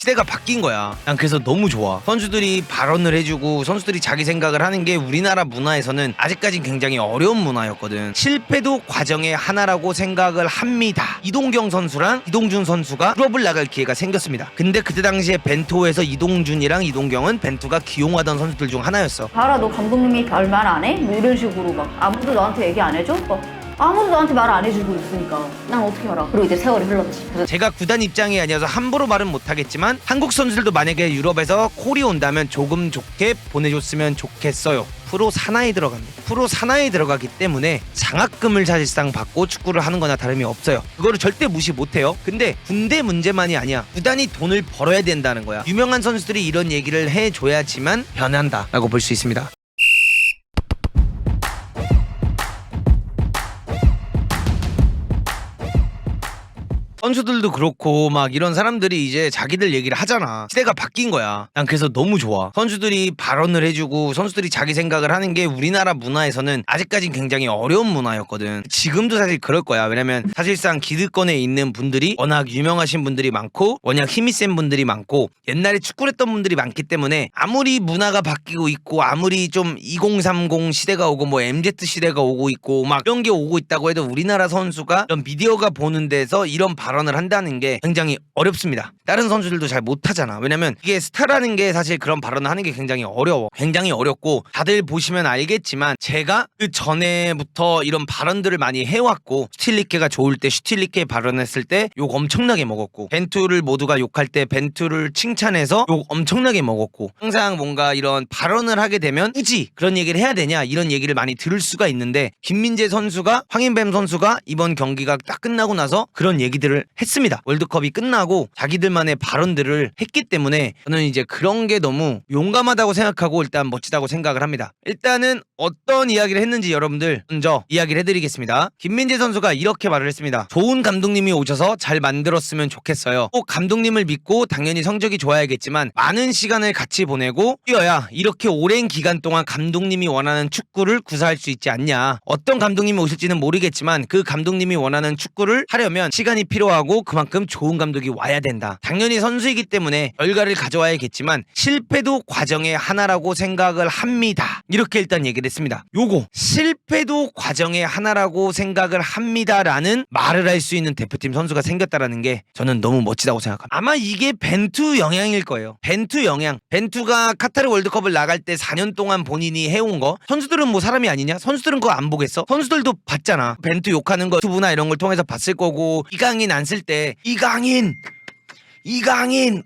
시대가 바뀐 거야. 난 그래서 너무 좋아. 선수들이 발언을 해주고 선수들이 자기 생각을 하는 게 우리나라 문화에서는 아직까진 굉장히 어려운 문화였거든. 실패도 과정의 하나라고 생각을 합니다. 이동경 선수랑 이동준 선수가 유럽을 나갈 기회가 생겼습니다. 근데 그때 당시에 벤투에서 이동준이랑 이동경은 벤투가 기용하던 선수들 중 하나였어. 봐라 너 감독님이 별말 안 해? 뭐 이런 식으로 막 아무도 너한테 얘기 안 해줘? 막 아무도 너한테 말 안 해주고 있으니까 난 어떻게 알아? 그리고 이제 세월이 흘렀지. 제가 구단 입장이 아니어서 함부로 말은 못하겠지만 한국 선수들도 만약에 유럽에서 콜이 온다면 조금 좋게 보내줬으면 좋겠어요. 프로 산하에 들어갑니다. 프로 산하에 들어가기 때문에 장학금을 사실상 받고 축구를 하는 거나 다름이 없어요. 그거를 절대 무시 못해요. 근데 군대 문제만이 아니야. 구단이 돈을 벌어야 된다는 거야. 유명한 선수들이 이런 얘기를 해줘야지만 변한다 라고 볼 수 있습니다. 선수들도 그렇고 막 이런 사람들이 이제 자기들 얘기를 하잖아. 시대가 바뀐 거야. 난 그래서 너무 좋아. 선수들이 발언을 해주고 선수들이 자기 생각을 하는 게 우리나라 문화에서는 아직까진 굉장히 어려운 문화였거든. 지금도 사실 그럴 거야. 왜냐면 사실상 기득권에 있는 분들이 워낙 유명하신 분들이 많고 워낙 힘이 센 분들이 많고 옛날에 축구를 했던 분들이 많기 때문에 아무리 문화가 바뀌고 있고 아무리 좀 2030 시대가 오고 뭐 MZ 시대가 오고 있고 막 이런 게 오고 있다고 해도 우리나라 선수가 이런 미디어가 보는 데서 이런 발언 을 한다는 게 굉장히 어렵습니다. 다른 선수들도 잘 못하잖아. 왜냐면 이게 스타라는 게 사실 그런 발언을 하는 게 굉장히 어려워. 굉장히 어렵고 다들 보시면 알겠지만 제가 그 전에부터 이런 발언들을 많이 해왔고 슈틸리케가 좋을 때 슈틸리케 발언했을 때 욕 엄청나게 먹었고 벤투를 모두가 욕할 때 벤투를 칭찬해서 욕 엄청나게 먹었고 항상 뭔가 이런 발언을 하게 되면 굳이 그런 얘기를 해야 되냐 이런 얘기를 많이 들을 수가 있는데 김민재 선수가 황인뱀 선수가 이번 경기가 딱 끝나고 나서 그런 얘기들을 했습니다. 월드컵이 끝나고 자기들만의 발언들을 했기 때문에 저는 이제 그런 게 너무 용감하다고 생각하고 일단 멋지다고 생각을 합니다. 일단은 어떤 이야기를 했는지 여러분들 먼저 이야기를 해드리겠습니다. 김민재 선수가 이렇게 말을 했습니다. 좋은 감독님이 오셔서 잘 만들었으면 좋겠어요. 꼭 감독님을 믿고 당연히 성적이 좋아야겠지만 많은 시간을 같이 보내고 뛰어야 이렇게 오랜 기간 동안 감독님이 원하는 축구를 구사할 수 있지 않냐. 어떤 감독님이 오실지는 모르겠지만 그 감독님이 원하는 축구를 하려면 시간이 필요하 고 그만큼 좋은 감독이 와야 된다. 당연히 선수이기 때문에 결과를 가져와야겠지만 실패도 과정의 하나라고 생각을 합니다. 이렇게 일단 얘기를 했습니다. 요거 실패도 과정의 하나라고 생각을 합니다라는 말을 할 수 있는 대표팀 선수가 생겼다라는 게 저는 너무 멋지다고 생각합니다. 아마 이게 벤투 영향일 거예요. 벤투 영향. 벤투가 카타르 월드컵을 나갈 때 4년 동안 본인이 해온 거 선수들은 뭐 사람이 아니냐? 선수들은 그거 안 보겠어? 선수들도 봤잖아. 벤투 욕하는 거 유튜브나 이런 걸 통해서 봤을 거고 이강인 안 쓸 때 이강인! 이강인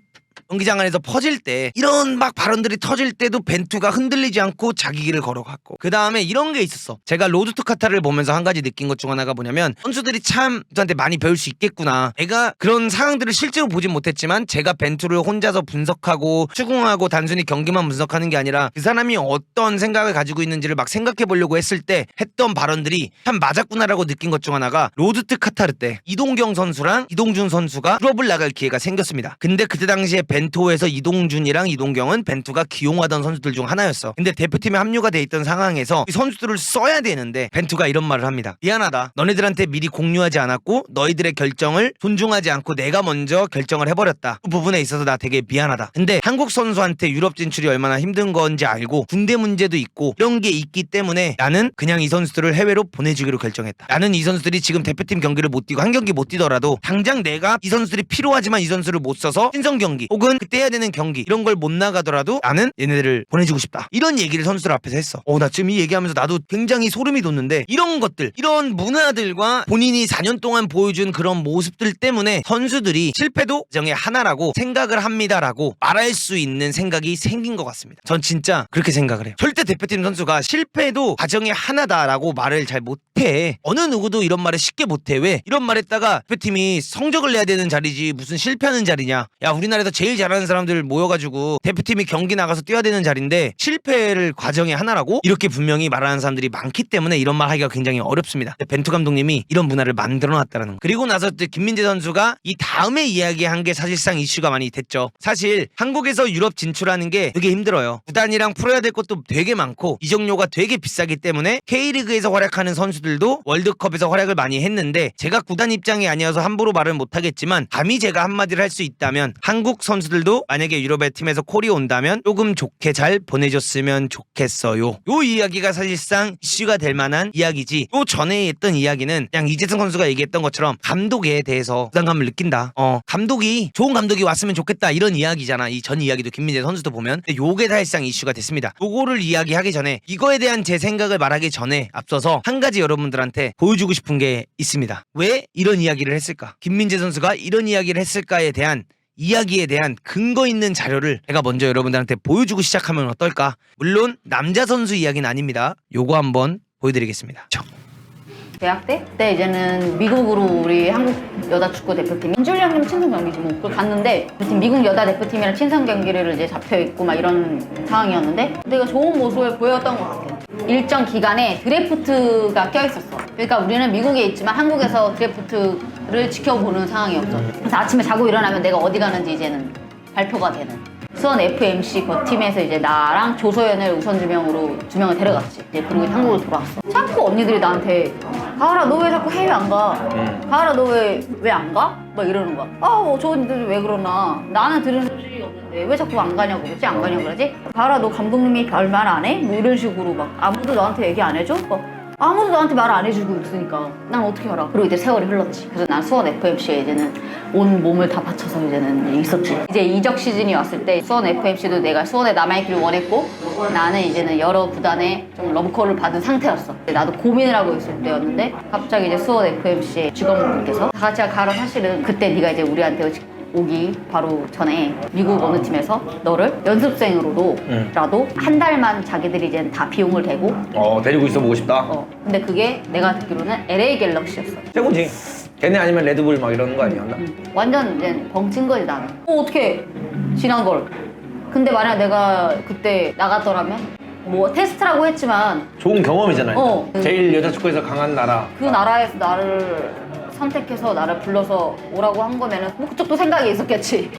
경기장 안에서 퍼질 때 이런 막 발언들이 터질 때도 벤투가 흔들리지 않고 자기 길을 걸어갔고. 그 다음에 이런 게 있었어. 제가 로드 투 카타를 보면서 한 가지 느낀 것 중 하나가 뭐냐면 선수들이 참 저한테 많이 배울 수 있겠구나. 내가 그런 상황들을 실제로 보진 못했지만 제가 벤투를 혼자서 분석하고 추궁하고 단순히 경기만 분석하는 게 아니라 그 사람이 어떤 생각을 가지고 있는지를 막 생각해 보려고 했을 때 했던 발언들이 참 맞았구나라고 느낀 것 중 하나가 로드트 카타르 때 이동경 선수랑 이동준 선수가 유럽을 나갈 기회가 생겼습니다. 근데 그때 당시에 벤 투에서 이동준이랑 이동경은 벤투가 기용하던 선수들 중 하나였어. 근데 대표팀에 합류가 돼 있던 상황에서 이 선수들을 써야 되는데 벤투가 이런 말을 합니다. 미안하다. 너네들한테 미리 공유하지 않았고 너희들의 결정을 존중하지 않고 내가 먼저 결정을 해버렸다. 그 부분에 있어서 나 되게 미안하다. 근데 한국 선수한테 유럽 진출이 얼마나 힘든 건지 알고 군대 문제도 있고 이런 게 있기 때문에 나는 그냥 이 선수들을 해외로 보내주기로 결정했다. 나는 이 선수들이 지금 대표팀 경기를 못 뛰고 한 경기 못 뛰더라도 당장 내가 이 선수들이 필요하지만 이 선수를 못 써서 신성 경기 혹은 그때 해야 되는 경기 이런 걸 못 나가더라도 나는 얘네들을 보내주고 싶다. 이런 얘기를 선수들 앞에서 했어. 어, 나 지금 이 얘기하면서 나도 굉장히 소름이 돋는데 이런 것들, 이런 문화들과 본인이 4년 동안 보여준 그런 모습들 때문에 선수들이 실패도 과정의 하나라고 생각을 합니다라고 말할 수 있는 생각이 생긴 것 같습니다. 전 진짜 그렇게 생각을 해요. 절대 대표팀 선수가 실패도 과정의 하나다라고 말을 잘 못해. 어느 누구도 이런 말을 쉽게 못해. 왜? 이런 말 했다가 대표팀이 성적을 내야 되는 자리지 무슨 실패하는 자리냐. 야, 우리나라에서 제일 잘하는 사람들 모여가지고 대표팀이 경기 나가서 뛰어야 되는 자리인데 실패를 과정의 하나라고 이렇게 분명히 말하는 사람들이 많기 때문에 이런 말 하기가 굉장히 어렵습니다. 벤투 감독님이 이런 문화를 만들어 놨다는 거. 그리고 나서 또 김민재 선수가 이 다음에 이야기한 게 사실상 이슈가 많이 됐죠. 사실 한국에서 유럽 진출하는 게 되게 힘들어요. 구단이랑 풀어야 될 것도 되게 많고 이적료가 되게 비싸기 때문에 K리그에서 활약하는 선수들도 월드컵에서 활약을 많이 했는데 제가 구단 입장이 아니어서 함부로 말을 못 하겠지만 감히 제가 한마디를 할 수 있다면 한국 선수 선수들도 만약에 유럽의 팀에서 콜이 온다면 조금 좋게 잘 보내줬으면 좋겠어요. 요 이야기가 사실상 이슈가 될 만한 이야기지. 요 전에 했던 이야기는 그냥 이재승 선수가 얘기했던 것처럼 감독에 대해서 부담감을 느낀다. 어, 감독이 좋은 감독이 왔으면 좋겠다 이런 이야기잖아. 이 전 이야기도 김민재 선수도 보면 근데 요게 사실상 이슈가 됐습니다. 요거를 이야기하기 전에 이거에 대한 제 생각을 말하기 전에 앞서서 한 가지 여러분들한테 보여주고 싶은 게 있습니다. 왜 이런 이야기를 했을까? 김민재 선수가 이런 이야기를 했을까에 대한 이야기에 대한 근거 있는 자료를 제가 먼저 여러분들한테 보여주고 시작하면 어떨까? 물론 남자 선수 이야기는 아닙니다. 요거 한번 보여드리겠습니다. 저. 대학 때? 그때 이제는 미국으로 우리 한국 여자 축구 대표팀이 민준이 형님 친선 경기지 뭐 그걸 갔는데 그팀 미국 여자 대표팀이랑 친선 경기를 이제 잡혀 있고 막 이런 상황이었는데 내가 좋은 모습을 보였던 것 같아요. 일정 기간에 드래프트가 껴 있었어. 그러니까 우리는 미국에 있지만 한국에서 드래프트 를 지켜보는 상황이었어. 그래서 아침에 자고 일어나면 내가 어디 가는지 이제는 발표가 되는. 수원 FMC 그 팀에서 이제 나랑 조소연을 우선 두 명으로 두 명을 데려갔지. 이제 그리고 한국으로 돌아왔어. 자꾸 언니들이 나한테 가을아 너 왜 자꾸 해외 안 가? 가을아 너 왜 왜 안 가? 막 이러는 거야. 아저 언니들 왜 그러나? 나는 들은 소식이 없는데 왜 자꾸 안 가냐고 그러지? 안 가냐고 그러지? 가을아 너 감독님이 별말 안 해? 뭐 이런 식으로 막 아무도 너한테 얘기 안 해줘? 막 아무도 나한테 말 안 해주고 있으니까 난 어떻게 알아? 그리고 이제 세월이 흘렀지. 그래서 난 수원 FMC에 이제는 온 몸을 다 바쳐서 이제는 있었지. 이제 이적 시즌이 왔을 때 수원 FMC도 내가 수원에 남아있기를 원했고 나는 이제는 여러 구단에 좀 러브콜을 받은 상태였어. 나도 고민을 하고 있을 때였는데 갑자기 이제 수원 FMC의 직원분께서 다 같이 가라 사실은 그때 네가 이제 우리한테 오기 바로 전에 미국 어느 팀에서 너를 연습생으로라도 한 달만 자기들이 이제 다 비용을 대고 어 데리고 있어 보고 싶다. 어 근데 그게 내가 듣기로는 LA 갤럭시였어. 최고지. 걔네 아니면 레드불 막 이러는 거 아니었나? 완전 이제 벙친 거지 나는. 어 어떻게 지난 걸? 근데 만약 내가 그때 나갔더라면 뭐 테스트라고 했지만 좋은 경험이잖아요. 어. 제일 여자 축구에서 강한 나라. 그 나라에서 나를 선택해서 나를 불러서 오라고 한 거면은 뭐 그쪽도 생각이 있었겠지.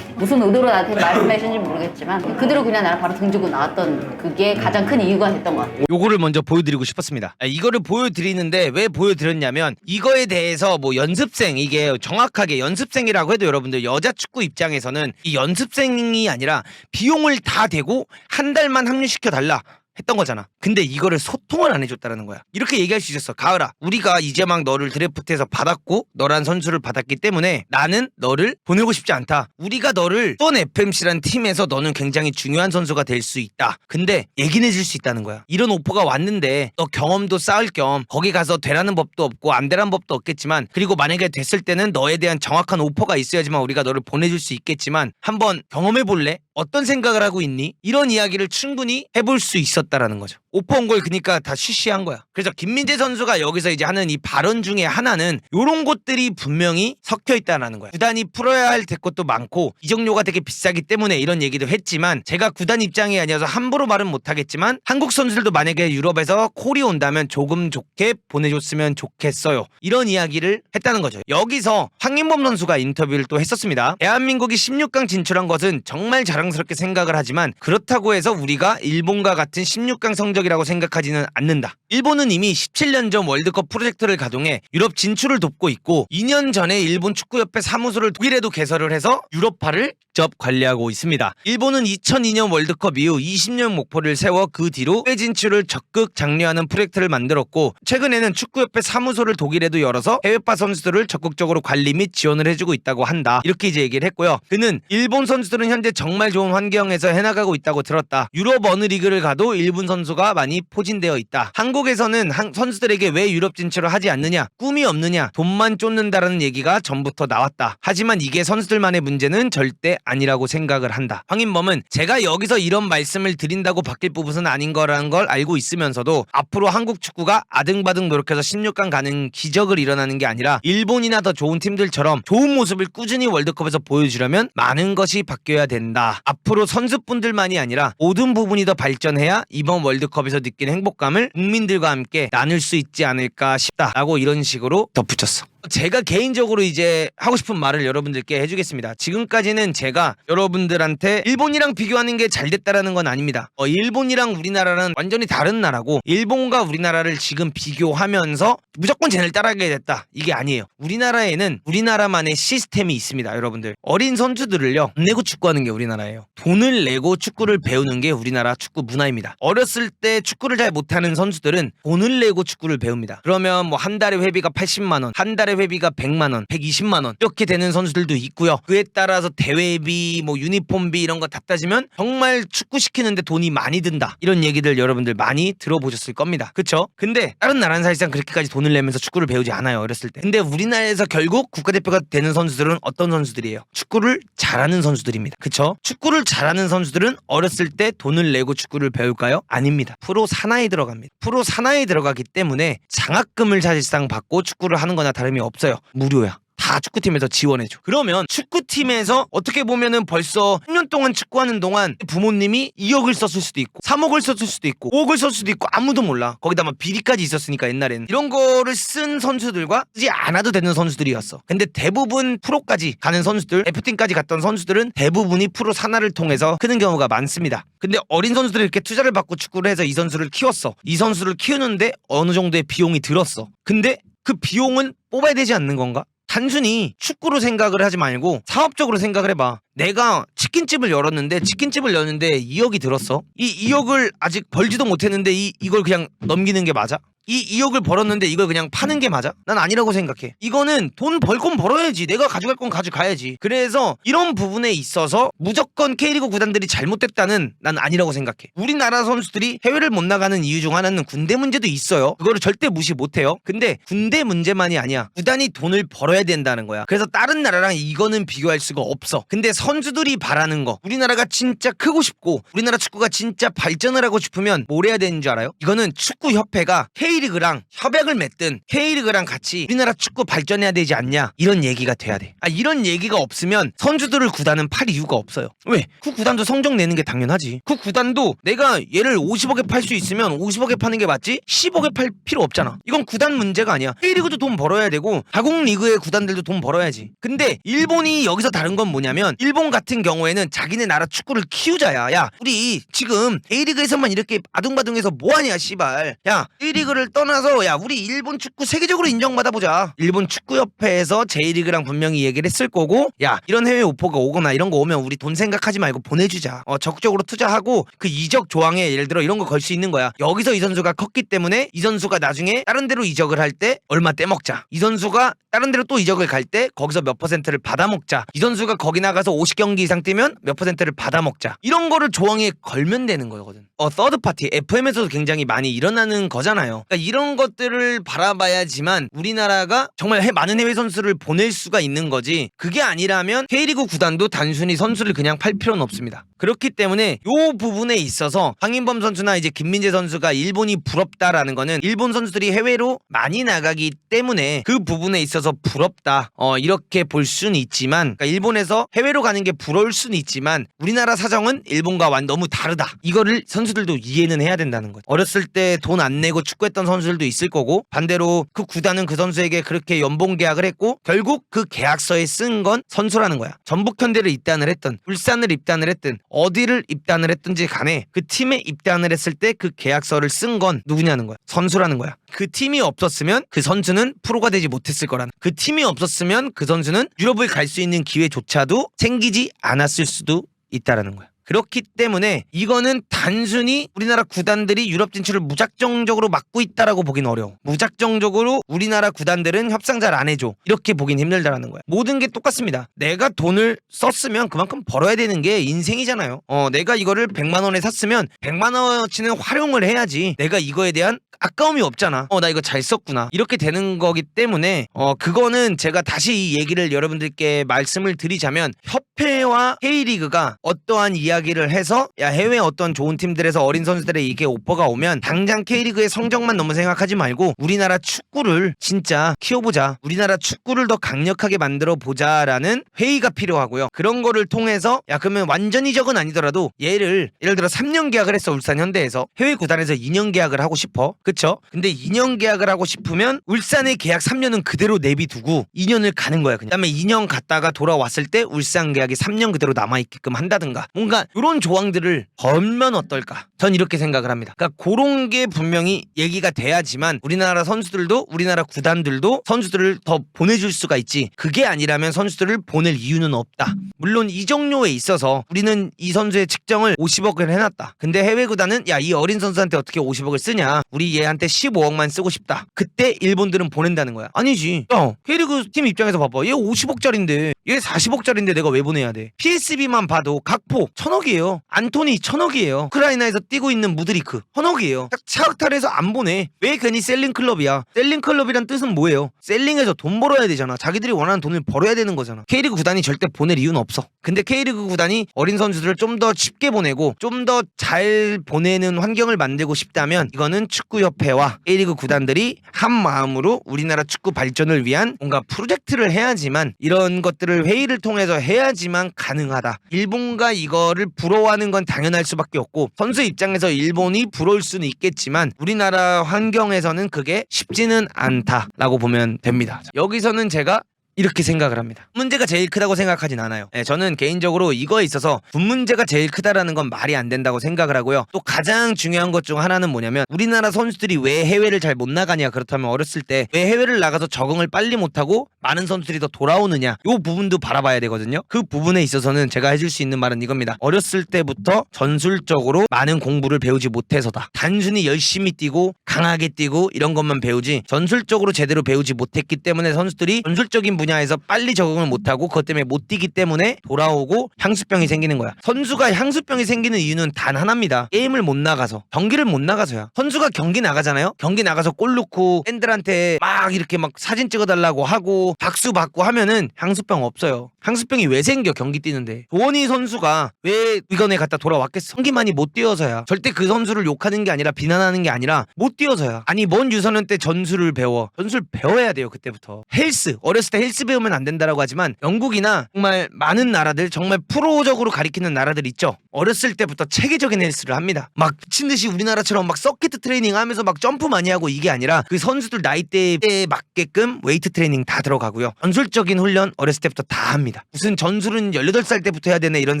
무슨 의도로 나한테 말씀해 주신지 모르겠지만 그대로 그냥 나를 바로 등지고 나왔던 그게 가장 큰 이유가 됐던 것 같아. 요거를 먼저 보여드리고 싶었습니다. 아, 이거를 보여드리는데 왜 보여드렸냐면 이거에 대해서 뭐 연습생 이게 정확하게 연습생이라고 해도 여러분들 여자 축구 입장에서는 이 연습생이 아니라 비용을 다 대고 한 달만 합류시켜 달라. 했던 거잖아. 근데 이거를 소통을 안 해줬다는 거야. 이렇게 얘기할 수 있었어. 가을아, 우리가 이제 막 너를 드래프트에서 받았고 너란 선수를 받았기 때문에 나는 너를 보내고 싶지 않다. 우리가 너를 쏜 FMC란 팀에서 너는 굉장히 중요한 선수가 될 수 있다. 근데 얘기는 해줄 수 있다는 거야. 이런 오퍼가 왔는데 너 경험도 쌓을 겸 거기 가서 되라는 법도 없고 안 되라는 법도 없겠지만 그리고 만약에 됐을 때는 너에 대한 정확한 오퍼가 있어야지만 우리가 너를 보내줄 수 있겠지만 한번 경험해 볼래? 어떤 생각을 하고 있니? 이런 이야기를 충분히 해볼 수 있었 다라는 거죠. 오퍼 온걸 그니까 다 쉬쉬한 거야. 그래서 김민재 선수가 여기서 이제 하는 이 발언 중에 하나는 요런 것들이 분명히 섞여 있다라는 거야. 구단이 풀어야 할 것도 많고 이적료가 되게 비싸기 때문에 이런 얘기도 했지만 제가 구단 입장이 아니어서 함부로 말은 못하겠지만 한국 선수들도 만약에 유럽에서 콜이 온다면 조금 좋게 보내줬으면 좋겠어요. 이런 이야기를 했다는 거죠. 여기서 황인범 선수가 인터뷰를 또 했었습니다. 대한민국이 16강 진출한 것은 정말 자랑스럽게 생각을 하지만 그렇다고 해서 우리가 일본과 같은 16강 성적이라고 생각하지는 않는다. 일본은 이미 17년 전 월드컵 프로젝트를 가동해 유럽 진출을 돕고 있고 2년 전에 일본 축구협회 사무소를 독일에도 개설을 해서 유럽파를 직접 관리하고 있습니다. 일본은 2002년 월드컵 이후 20년 목표를 세워 그 뒤로 해외 진출을 적극 장려하는 프로젝트를 만들었고 최근에는 축구협회 사무소를 독일에도 열어서 해외파 선수들을 적극적으로 관리 및 지원을 해주고 있다고 한다. 이렇게 이제 얘기를 했고요. 그는 일본 선수들은 현재 정말 좋은 환경에서 해나가고 있다고 들었다. 유럽 어느 리그를 가도 일본 선수가 많이 포진되어 있다. 한국에서는 한- 선수들에게 왜 유럽 진출을 하지 않느냐, 꿈이 없느냐, 돈만 쫓는다라는 얘기가 전부터 나왔다. 하지만 이게 선수들만의 문제는 절대 아니라고 생각을 한다. 황인범은 제가 여기서 이런 말씀을 드린다고 바뀔 부분은 아닌 거라는 걸 알고 있으면서도 앞으로 한국 축구가 아등바등 노력해서 16강 가는 기적을 일어나는 게 아니라 일본이나 더 좋은 팀들처럼 좋은 모습을 꾸준히 월드컵에서 보여주려면 많은 것이 바뀌어야 된다. 앞으로 선수분들만이 아니라 모든 부분이 더 발전해야 이번 월드컵에서 느낀 행복감을 국민들과 함께 나눌 수 있지 않을까 싶다라고 이런 식으로 덧붙였어. 제가 개인적으로 이제 하고 싶은 말을 여러분들께 해주겠습니다. 지금까지는 제가 여러분들한테 일본이랑 비교하는 게 잘 됐다라는 건 아닙니다. 어, 일본이랑 우리나라는 완전히 다른 나라고 일본과 우리나라를 지금 비교하면서 무조건 쟤네를 따라가게 됐다. 이게 아니에요. 우리나라에는 우리나라만의 시스템이 있습니다. 여러분들. 어린 선수들을요. 돈 내고 축구하는 게 우리나라예요. 돈을 내고 축구를 배우는 게 우리나라 축구 문화입니다. 어렸을 때 축구를 잘 못하는 선수들은 돈을 내고 축구를 배웁니다. 그러면 뭐 한 달에 회비가 80만 원, 한 달에 회비가 100만 원, 120만 원 이렇게 되는 선수들도 있고요. 그에 따라서 대회비, 뭐 유니폼비 이런 거 다 따지면 정말 축구 시키는데 돈이 많이 든다. 이런 얘기들 여러분들 많이 들어보셨을 겁니다. 그쵸? 근데 다른 나라는 사실상 그렇게까지 돈을 내면서 축구를 배우지 않아요. 어렸을 때. 근데 우리나라에서 결국 국가대표가 되는 선수들은 어떤 선수들이에요? 축구를 잘하는 선수들입니다. 그쵸? 축구를 잘하는 선수들은 어렸을 때 돈을 내고 축구를 배울까요? 아닙니다. 프로 산하에 들어갑니다. 프로 산하에 들어가기 때문에 장학금을 사실상 받고 축구를 하는 거나 다름이 없어요. 무료야. 다 축구팀에서 지원해줘. 그러면 축구팀에서 어떻게 보면은 벌써 10년 동안 축구하는 동안 부모님이 2억을 썼을 수도 있고 3억을 썼을 수도 있고 5억을 썼을 수도 있고 아무도 몰라. 거기다 막 비리까지 있었으니까 옛날에는 이런 거를 쓴 선수들과 쓰지 않아도 되는 선수들이었어. 근데 대부분 프로까지 가는 선수들, F팀까지 갔던 선수들은 대부분이 프로 산하를 통해서 크는 경우가 많습니다. 근데 어린 선수들이 이렇게 투자를 받고 축구를 해서 이 선수를 키웠어. 이 선수를 키우는데 어느 정도의 비용이 들었어. 근데 그 비용은 뽑아야 되지 않는 건가? 단순히 축구로 생각을 하지 말고 사업적으로 생각을 해봐. 내가 치킨집을 열었는데 치킨집을 열었는데 2억이 들었어. 이 2억을 아직 벌지도 못했는데 이 이걸 그냥 넘기는 게 맞아? 이 2억을 벌었는데 이걸 그냥 파는 게 맞아? 난 아니라고 생각해. 이거는 돈 벌 건 벌어야지. 내가 가져갈 건 가져가야지. 그래서 이런 부분에 있어서 무조건 K리그 구단들이 잘못됐다는 난 아니라고 생각해. 우리나라 선수들이 해외를 못 나가는 이유 중 하나는 군대 문제도 있어요. 그거를 절대 무시 못 해요. 근데 군대 문제만이 아니야. 구단이 돈을 벌어야 된다는 거야. 그래서 다른 나라랑 이거는 비교할 수가 없어. 근데 선수들이 바라는 거. 우리나라가 진짜 크고 싶고 우리나라 축구가 진짜 발전을 하고 싶으면 뭘 해야 되는 줄 알아요? 이거는 축구협회가 K 리그랑 협약을 맺든 K리그랑 같이 우리나라 축구 발전해야 되지 않냐 이런 얘기가 돼야 돼. 아 이런 얘기가 없으면 선수들을 구단은 팔 이유가 없어요. 왜? 그 구단도 성적 내는 게 당연하지. 그 구단도 내가 얘를 50억에 팔 수 있으면 50억에 파는 게 맞지? 10억에 팔 필요 없잖아. 이건 구단 문제가 아니야. K리그도 돈 벌어야 되고 가공 리그의 구단들도 돈 벌어야지. 근데 일본이 여기서 다른 건 뭐냐면 일본 같은 경우에는 자기네 나라 축구를 키우자야. 야 우리 지금 A리그에서만 이렇게 아둥바둥해서 뭐하냐 씨발. 야 A리그를 떠나서 야 우리 일본 축구 세계적으로 인정받아 보자. 일본 축구협회에서 J리그랑 분명히 얘기를 했을 거고 야 이런 해외 오퍼가 오거나 이런 거 오면 우리 돈 생각하지 말고 보내주자. 어 적극적으로 투자하고 그 이적 조항에 예를 들어 이런 거 걸 수 있는 거야. 여기서 이 선수가 컸기 때문에 이 선수가 나중에 다른 데로 이적을 할 때 얼마 떼먹자. 이 선수가 다른 데로 또 이적을 갈 때 거기서 몇 퍼센트를 받아먹자. 이 선수가 거기 나가서 50경기 이상 뛰면 몇 퍼센트를 받아먹자. 이런 거를 조항에 걸면 되는 거거든. 어, 서드 파티, FM에서도 굉장히 많이 일어나는 거잖아요. 그러니까 이런 것들을 바라봐야지만 우리나라가 정말 해, 많은 해외 선수를 보낼 수가 있는 거지. 그게 아니라면 K리그 구단도 단순히 선수를 그냥 팔 필요는 없습니다. 그렇기 때문에 요 부분에 있어서 황인범 선수나 이제 김민재 선수가 일본이 부럽다라는 거는 일본 선수들이 해외로 많이 나가기 때문에 그 부분에 있어서 부럽다. 어, 이렇게 볼 수는 있지만 그러니까 일본에서 해외로 가는 게 부러울 수는 있지만 우리나라 사정은 일본과 완 너무 다르다. 이거를 선수들도 이해는 해야 된다는 거죠. 어렸을 때 돈 안 내고 축구했던 선수들도 있을 거고 반대로 그 구단은 그 선수에게 그렇게 연봉 계약을 했고 결국 그 계약서에 쓴 건 선수라는 거야. 전북 현대를 입단을 했든 울산을 입단을 했든 어디를 입단을 했든지 간에 그 팀에 입단을 했을 때 그 계약서를 쓴 건 누구냐는 거야. 선수라는 거야. 그 팀이 없었으면 그 선수는 프로가 되지 못했을 거라는. 그 팀이 없었으면 그 선수는 유럽을 갈 수 있는 기회조차도 생기지 않았을 수도 있다라는 거야. 그렇기 때문에 이거는 단순히 우리나라 구단들이 유럽 진출을 무작정적으로 막고 있다라고 보긴 어려워. 무작정적으로 우리나라 구단들은 협상 잘 안 해줘. 이렇게 보긴 힘들다라는 거야. 모든 게 똑같습니다. 내가 돈을 썼으면 그만큼 벌어야 되는 게 인생이잖아요. 어, 내가 이거를 100만 원에 샀으면 100만 원어치는 활용을 해야지. 내가 이거에 대한 아까움이 없잖아. 어, 나 이거 잘 썼구나. 이렇게 되는 거기 때문에, 어, 그거는 제가 다시 이 얘기를 여러분들께 말씀을 드리자면, 협회와 K리그가 어떠한 이야기 이야기를 해서 야 해외 어떤 좋은 팀들에서 어린 선수들의 이게 오퍼가 오면 당장 K리그의 성적만 너무 생각하지 말고 우리나라 축구를 진짜 키워보자. 우리나라 축구를 더 강력하게 만들어 보자라는 회의가 필요하고요. 그런 거를 통해서 야 그러면 완전히 적은 아니더라도 얘를 예를 들어 3년 계약을 했어 울산 현대에서 해외 구단에서 2년 계약을 하고 싶어. 그쵸? 근데 2년 계약을 하고 싶으면 울산의 계약 3년은 그대로 내비두고 2년을 가는 거야. 그냥. 그다음에 2년 갔다가 돌아왔을 때 울산 계약이 3년 그대로 남아 있게끔 한다든가. 뭔가 이런 조항들을 걸면 어떨까? 전 이렇게 생각을 합니다. 그러니까 그런 게 분명히 얘기가 돼야지만 우리나라 선수들도 우리나라 구단들도 선수들을 더 보내줄 수가 있지. 그게 아니라면 선수들을 보낼 이유는 없다. 물론 이정료에 있어서 우리는 이 선수의 측정을 50억을 해놨다. 근데 해외 구단은 야 이 어린 선수한테 어떻게 50억을 쓰냐? 우리 얘한테 15억만 쓰고 싶다. 그때 일본들은 보낸다는 거야. 아니지. 야 K리그 팀 입장에서 봐봐. 얘 50억짜리인데 얘 40억짜리인데 내가 왜 보내야 돼? PSB만 봐도 각포 천억이에요. 안토니 천억이에요. 우크라이나에서 뛰고 있는 무드리크 천억이에요. 딱 차악탈해서 안 보내. 왜 괜히 셀링 클럽이야? 셀링 클럽이란 뜻은 뭐예요? 셀링해서 돈 벌어야 되잖아. 자기들이 원하는 돈을 벌어야 되는 거잖아. K리그 구단이 절대 보낼 이유는 없어. 근데 K리그 구단이 어린 선수들을 좀 더 쉽게 보내고 좀 더 잘 보내는 환경을 만들고 싶다면 이거는 축구 협회와 K리그 구단들이 한 마음으로 우리나라 축구 발전을 위한 뭔가 프로젝트를 해야지만 이런 것들을 회의를 통해서 해야지만 가능하다. 일본과 이거를 부러워하는 건 당연할 수밖에 없고 선수 입장에서 일본이 부러울 수는 있겠지만 우리나라 환경에서는 그게 쉽지는 않다라고 보면 됩니다. 여기서는 제가 이렇게 생각을 합니다. 문제가 제일 크다고 생각하진 않아요. 예, 저는 개인적으로 이거에 있어서 분 문제가 제일 크다라는 건 말이 안 된다고 생각을 하고요. 또 가장 중요한 것 중 하나는 뭐냐면 우리나라 선수들이 왜 해외를 잘 못 나가냐 그렇다면 어렸을 때 왜 해외를 나가서 적응을 빨리 못하고 많은 선수들이 더 돌아오느냐 이 부분도 바라봐야 되거든요. 그 부분에 있어서는 제가 해줄 수 있는 말은 이겁니다. 어렸을 때부터 전술적으로 많은 공부를 배우지 못해서다. 단순히 열심히 뛰고 강하게 뛰고 이런 것만 배우지 전술적으로 제대로 배우지 못했기 때문에 선수들이 전술적인 분야에서 빨리 적응을 못하고 그것 때문에 못 뛰기 때문에 돌아오고 향수병이 생기는 거야. 선수가 향수병이 생기는 이유는 단 하나입니다. 게임을 못 나가서 경기를 못 나가서야. 선수가 경기 나가잖아요. 경기 나가서 골 넣고 팬들한테 막 이렇게 막 사진 찍어달라고 하고 박수 받고 하면은 향수병 없어요. 향수병이 왜 생겨 경기 뛰는데? 조원희 선수가 왜 위건에 갔다 돌아왔겠어? 성기만이 못 뛰어서야. 절대 그 선수를 욕하는 게 아니라 비난하는 게 아니라 못 뛰어서야. 아니 뭔 유소년 때 전술을 배워. 전술 배워야 돼요 그때부터. 헬스. 어렸을 때 헬스 배우면 안 된다라고 하지만 영국이나 정말 많은 나라들 정말 프로적으로 가리키는 나라들 있죠 어렸을 때부터 체계적인 헬스를 합니다. 막 미친 듯이 우리나라처럼 막 서킷 트레이닝 하면서 막 점프 많이 하고 이게 아니라 그 선수들 나이대에 맞게끔 웨이트 트레이닝 다 들어가고요. 전술적인 훈련 어렸을 때부터 다 합니다. 무슨 전술은 18살 때부터 해야 되네 이런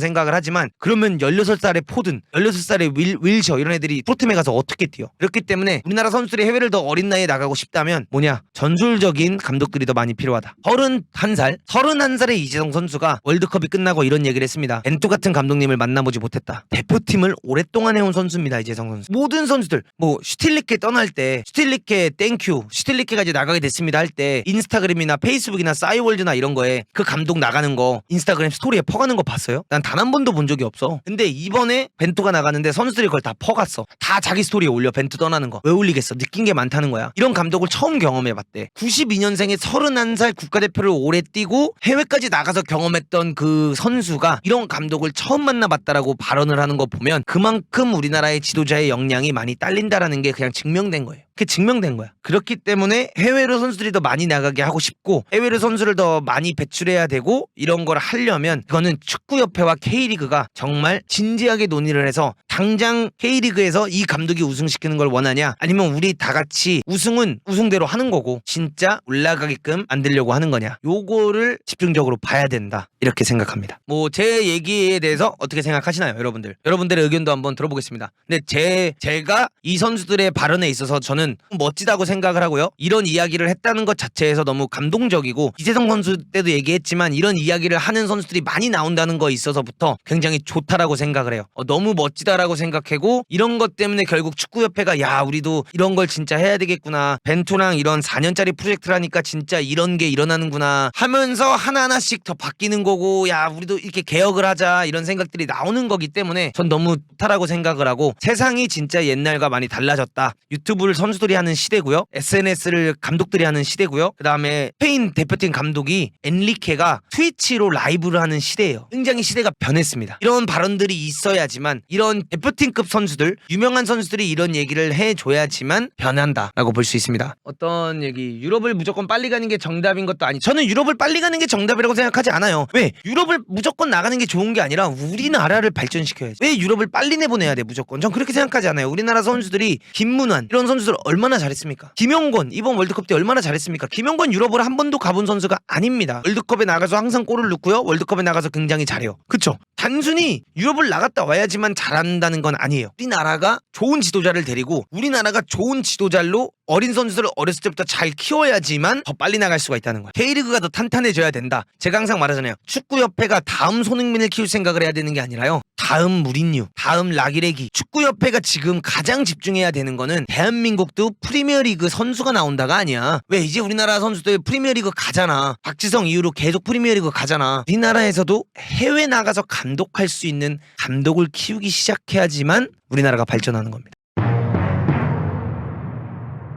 생각을 하지만 그러면 16살의 포든 16살의 윌, 윌셔 이런 애들이 프로팀에 가서 어떻게 뛰어? 그렇기 때문에 우리나라 선수들이 해외를 더 어린 나이에 나가고 싶다면 뭐냐? 전술적인 감독들이 더 많이 필요하다. 31살? 31살의 이재성 선수가 월드컵이 끝나고 이런 얘기를 했습니다. 벤투 같은 감독님을 만나보지 못했다. 대표팀을 오랫동안 해온 선수입니다 이재성 선수. 모든 선수들 뭐 슈틸리케 떠날 때 슈틸리케 땡큐 슈틸리케가 이제 나가게 됐습니다 할 때 인스타그램이나 페이스북이나 싸이월드나 이런 거에 그 감독 나가는 거 인스타그램 스토리에 퍼가는 거 봤어요? 난 단 한 번도 본 적이 없어. 근데 이번에 벤투가 나가는데 선수들이 그걸 다 퍼갔어. 다 자기 스토리에 올려 벤투 떠나는 거. 왜 올리겠어? 느낀 게 많다는 거야. 이런 감독을 처음 경험해봤대. 92년생에 31살 국가대표를 오래 뛰고 해외까지 나가서 경험했던 그 선수가 이런 감독을 처음 만나봤다라고 발언을 하는 거 보면 그만큼 우리나라의 지도자의 역량이 많이 딸린다라는 게 그냥 증명된 거예요 그게 증명된 거야. 그렇기 때문에 해외로 선수들이 더 많이 나가게 하고 싶고 해외로 선수를 더 많이 배출해야 되고 이런 걸 하려면 이거는 축구협회와 K리그가 정말 진지하게 논의를 해서 당장 K리그에서 이 감독이 우승시키는 걸 원하냐 아니면 우리 다 같이 우승은 우승대로 하는 거고 진짜 올라가게끔 만들려고 하는 거냐 요거를 집중적으로 봐야 된다 이렇게 생각합니다. 뭐 제 얘기에 대해서 어떻게 생각하시나요, 여러분들? 여러분들의 의견도 한번 들어보겠습니다. 근데 제 제가 이 선수들의 발언에 있어서 저는 멋지다고 생각을 하고요. 이런 이야기를 했다는 것 자체에서 너무 감동적이고 이재성 선수 때도 얘기했지만 이런 이야기를 하는 선수들이 많이 나온다는 거에 있어서부터 굉장히 좋다라고 생각을 해요. 어, 너무 멋지다라고 생각하고 이런 것 때문에 결국 축구협회가 야 우리도 이런 걸 진짜 해야 되겠구나. 벤투랑 이런 4년짜리 프로젝트라니까 진짜 이런 게 일어나는구나 하면서 하나하나씩 더 바뀌는 거고 야 우리도 이렇게 개혁을 하자 이런 생각들이 나오는 거기 때문에 전 너무 좋다라고 생각을 하고 세상이 진짜 옛날과 많이 달라졌다. 유튜브를 선수 선수들이 하는 시대고요. SNS를 감독들이 하는 시대고요. 그다음에 스페인 대표팀 감독이 엔리케가 트위치로 라이브를 하는 시대예요. 굉장히 시대가 변했습니다. 이런 발언들이 있어야지만 이런 대표팀급 선수들, 유명한 선수들이 이런 얘기를 해 줘야지만 변한다라고 볼 수 있습니다. 어떤 얘기, 유럽을 무조건 빨리 가는 게 정답인 것도 아니. 저는 유럽을 빨리 가는 게 정답이라고 생각하지 않아요. 왜? 유럽을 무조건 나가는 게 좋은 게 아니라 우리나라를 발전시켜야지. 왜 유럽을 빨리 내보내야 돼 무조건? 전 그렇게 생각하지 않아요. 우리나라 선수들이 김문환 이런 선수들 얼마나 잘했습니까? 김용건 이번 월드컵 때 얼마나 잘했습니까? 김용건 유럽을 한 번도 가본 선수가 아닙니다. 월드컵에 나가서 항상 골을 넣고요. 월드컵에 나가서 굉장히 잘해요. 그쵸? 단순히 유럽을 나갔다 와야지만 잘한다는 건 아니에요. 우리나라가 좋은 지도자를 데리고 우리나라가 좋은 지도자로 어린 선수들을 어렸을 때부터 잘 키워야지만 더 빨리 나갈 수가 있다는 거예요. K리그가 더 탄탄해져야 된다. 제가 항상 말하잖아요. 축구협회가 다음 손흥민을 키울 생각을 해야 되는 게 아니라요. 다음 무린유, 다음 라기레기. 축구협회가 지금 가장 집중해야 되는 거는 대한민국도 프리미어리그 선수가 나온다가 아니야. 왜 이제 우리나라 선수들 프리미어리그 가잖아. 박지성 이후로 계속 프리미어리그 가잖아. 우리나라에서도 해외 나가서 감독할 수 있는 감독을 키우기 시작해야지만 우리나라가 발전하는 겁니다.